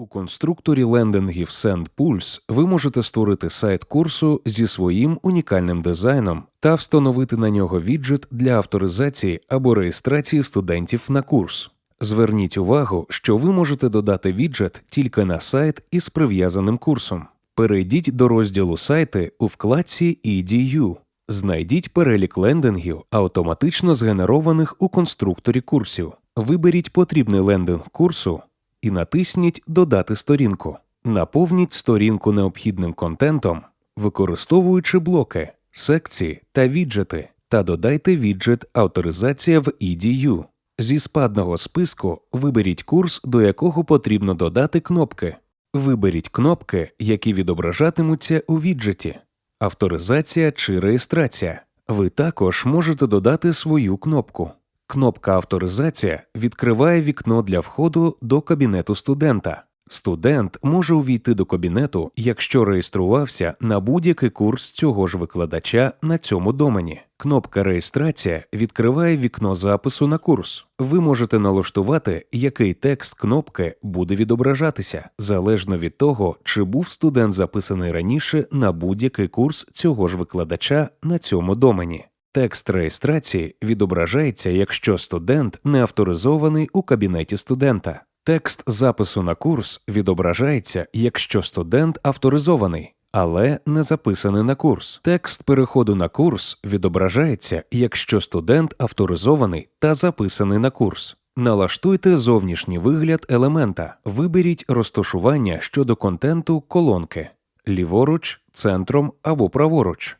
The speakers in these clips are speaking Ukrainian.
У конструкторі лендингів SendPulse ви можете створити сайт курсу зі своїм унікальним дизайном та встановити на нього віджит для авторизації або реєстрації студентів на курс. Зверніть увагу, що ви можете додати віджит тільки на сайт із прив'язаним курсом. Перейдіть до розділу сайти у вкладці EDU. Знайдіть перелік лендингів, автоматично згенерованих у конструкторі курсів. Виберіть потрібний лендинг курсу і натисніть Додати сторінку. Наповніть сторінку необхідним контентом, використовуючи блоки, секції та віджити, та додайте віджит Авторизація в EDU. Зі спадного списку виберіть курс, до якого потрібно додати кнопки. Виберіть кнопки, які відображатимуться у віджиті авторизація чи реєстрація. Ви також можете додати свою кнопку. Кнопка Авторизація відкриває вікно для входу до кабінету студента. Студент може увійти до кабінету, якщо реєструвався на будь-який курс цього ж викладача на цьому домені. Кнопка Реєстрація відкриває вікно запису на курс. Ви можете налаштувати, який текст кнопки буде відображатися, залежно від того, чи був студент записаний раніше на будь-який курс цього ж викладача на цьому домені. Текст реєстрації відображається, якщо студент не авторизований у кабінеті студента. Текст запису на курс відображається, якщо студент авторизований, але не записаний на курс. Текст переходу на курс відображається, якщо студент авторизований та записаний на курс. Налаштуйте зовнішній вигляд елемента, виберіть розташування щодо контенту колонки ліворуч, центром або праворуч.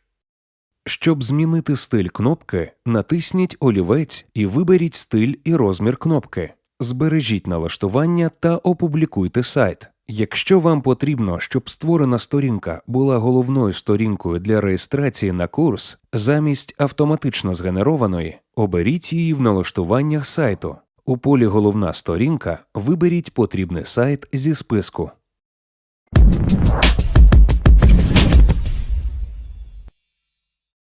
Щоб змінити стиль кнопки, натисніть олівець і виберіть стиль і розмір кнопки. Збережіть налаштування та опублікуйте сайт. Якщо вам потрібно, щоб створена сторінка була головною сторінкою для реєстрації на курс, замість автоматично згенерованої, оберіть її в налаштуваннях сайту. У полі Головна сторінка виберіть потрібний сайт зі списку.